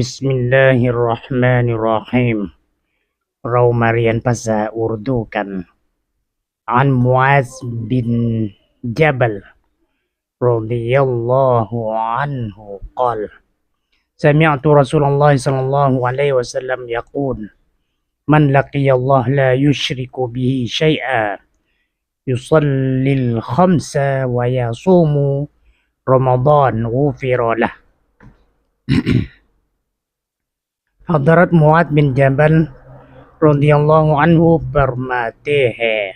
بسم الله الرحمن الرحيم เรามาเรียนภาษาอุรดูกัน عن معاذ بن جبل رضي الله عنه قال سمعت رسول الله صلى الله عليه وسلم يقول من لقي الله لا يشرك به شيئا يصلي الخمس ويصوم رمضان غفر له Hadrat Muad bin Jabal radhiyallahu anhu permate hai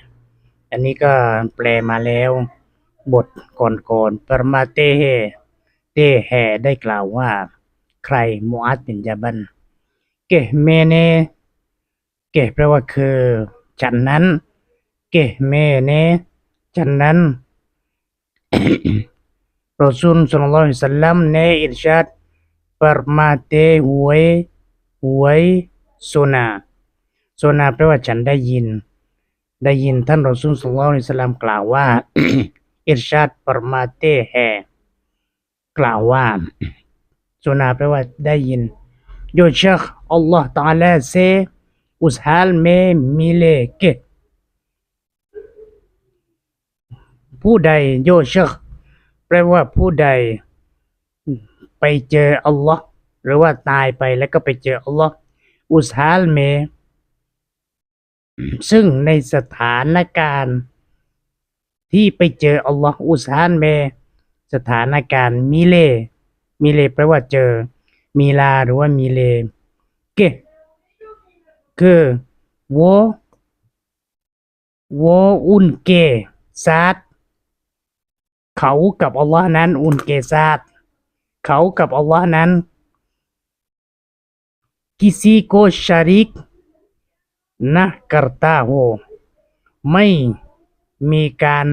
อันนี้ก็แปลมาแล้ว บทก่อนๆ permate hai เตแห่ได้กล่าวว่า ใครมูอัดบินจาบัน เกะเมเน เกะแปลว่าคือฉันนั้น เกะเมเนฉันนั้นรอซูลสัลลัลลอฮุอะลัยฮิวะสัลลัมในอิรชาด permate huwe หวย วยโซนาโซนาแปลว่าฉันได้ยิน ได้ยินท่านรอซูลสุลต่านอิสลามกล่าวว่าอิรชาดปรมาเตแฮกล่าวว่าโซนาแปลว่าได้ยินโยเชคอัลลอฮ์ตาลาเซอุสฮาลเมมิเลเกผู้ใดโยเชคแปลว่าผู้ใดไปเจออัลลอฮ์ หรือว่าตายไปแล้วก็ไปเจออัลลอฮ์อุสฮาลเม ซึ่งในสถานการณ์ที่ไปเจออัลลอฮ์อุสฮาลเม สถานการณ์มิเล มิเลแปลว่าเจอ มีลาหรือว่ามิเลเกคือววอุนเกซาดเขากับอัลลอฮ์นั้นอุนเกซาดเขากับอัลลอฮ์นั้น किसी को शरीक न करता हो ไม่มีการ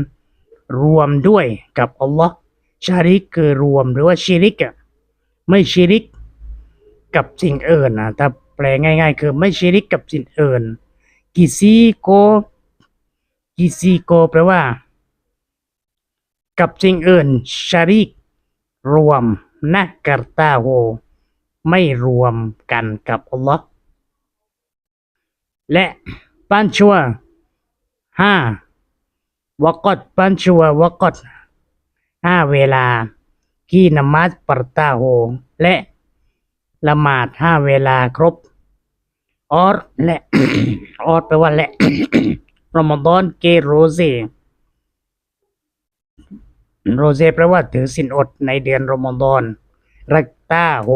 รวมด้วยกับอัลลอฮ์ชาริกคือรวมหรือว่าชิริกอะไม่ชิริกกับสิ่งอื่นนะถ้าแปลง่าย ๆ คือไม่ชิริกกับสิ่งอื่นกิซีโกกิซีโกแปลว่า กับสิ่งอื่นชาริกรวมนะกัรตาโฮ ไม่รวมกันกับอัลลอฮ์และปัญชัวห้าวกอดปัญชัววกอดห้าเวลากีนมัสปรตาโฮและละหมาดห้าเวลาครบออรและออรแปลว่าและรอมฎอนเกโรเซโรเซแปลว่าถือสินอดในเดือนรอมฎอนรักตาโฮ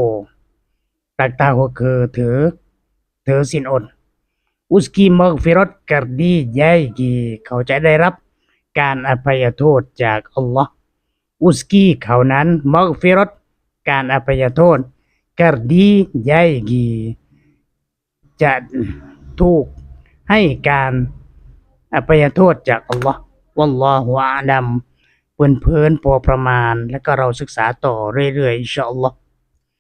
รักตาโฮคือถือถือสินอด อุสกีมักฟิรตกรดียายกีเขาจะได้รับการอภัยโทษจากอัลลอฮ์อุสกีเขานั้นมักฟิรตการอภัยโทษกรดียายกีจะถูกให้การอภัยโทษจากอัลลอฮ์วัลลอฮุอาลัมเพื่อนเพื่อนๆพอประมาณ แล้วก็เราศึกษาต่อเรื่อยๆอินชาอัลลอฮ์